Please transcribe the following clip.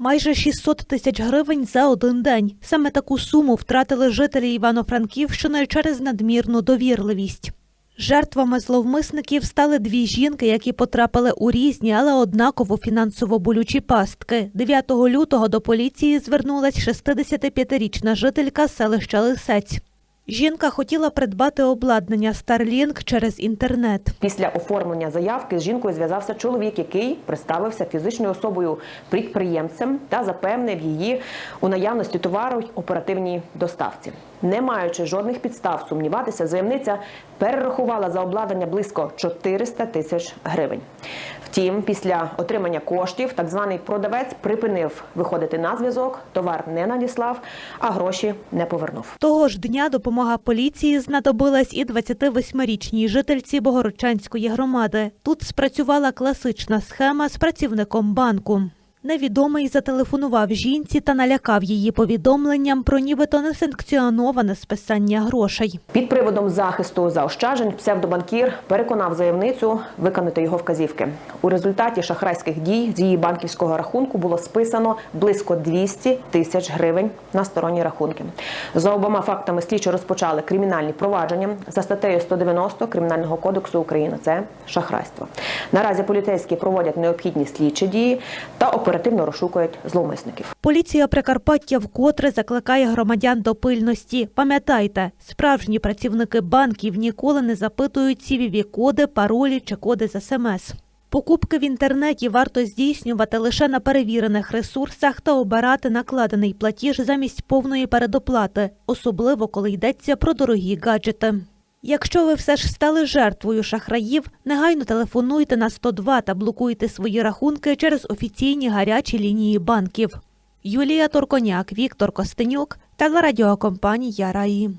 Майже 600 тисяч гривень за один день. Саме таку суму втратили жителі Івано-Франківщини через надмірну довірливість. Жертвами зловмисників стали дві жінки, які потрапили у різні, але однаково фінансово болючі пастки. 9 лютого до поліції звернулась 65-річна жителька селища Лисець. Жінка хотіла придбати обладнання Starlink через інтернет. Після оформлення заявки з жінкою зв'язався чоловік, який представився фізичною особою підприємцем та запевнив її у наявності товару й оперативній доставці. Не маючи жодних підстав сумніватися, заявниця перерахувала за обладнання близько 400 тисяч гривень. Втім, після отримання коштів так званий продавець припинив виходити на зв'язок, товар не надіслав, а гроші не повернув. Того ж дня допомога поліції знадобилась і 28-річній жительці Богородчанської громади. Тут спрацювала класична схема з працівником банку. Невідомий зателефонував жінці та налякав її повідомленням про нібито несанкціоноване списання грошей. Під приводом захисту заощаджень псевдобанкір переконав заявницю виконати його вказівки. У результаті шахрайських дій з її банківського рахунку було списано близько 200 тисяч гривень на сторонні рахунки. За обома фактами слідчі розпочали кримінальні провадження за статтею 190 Кримінального кодексу України. Це шахрайство. Наразі поліцейські проводять необхідні слідчі дії та оперативно розшукують зловмисників. Поліція Прикарпаття вкотре закликає громадян до пильності. Пам'ятайте, справжні працівники банків ніколи не запитують cvv коди паролі чи коди з СМС. Покупки в інтернеті варто здійснювати лише на перевірених ресурсах та обирати накладений платіж замість повної передоплати, особливо коли йдеться про дорогі гаджети. Якщо ви все ж стали жертвою шахраїв, негайно телефонуйте на 102 та блокуйте свої рахунки через офіційні гарячі лінії банків. Юлія Торконяк, Віктор Костенюк, телерадіокомпанія Раї.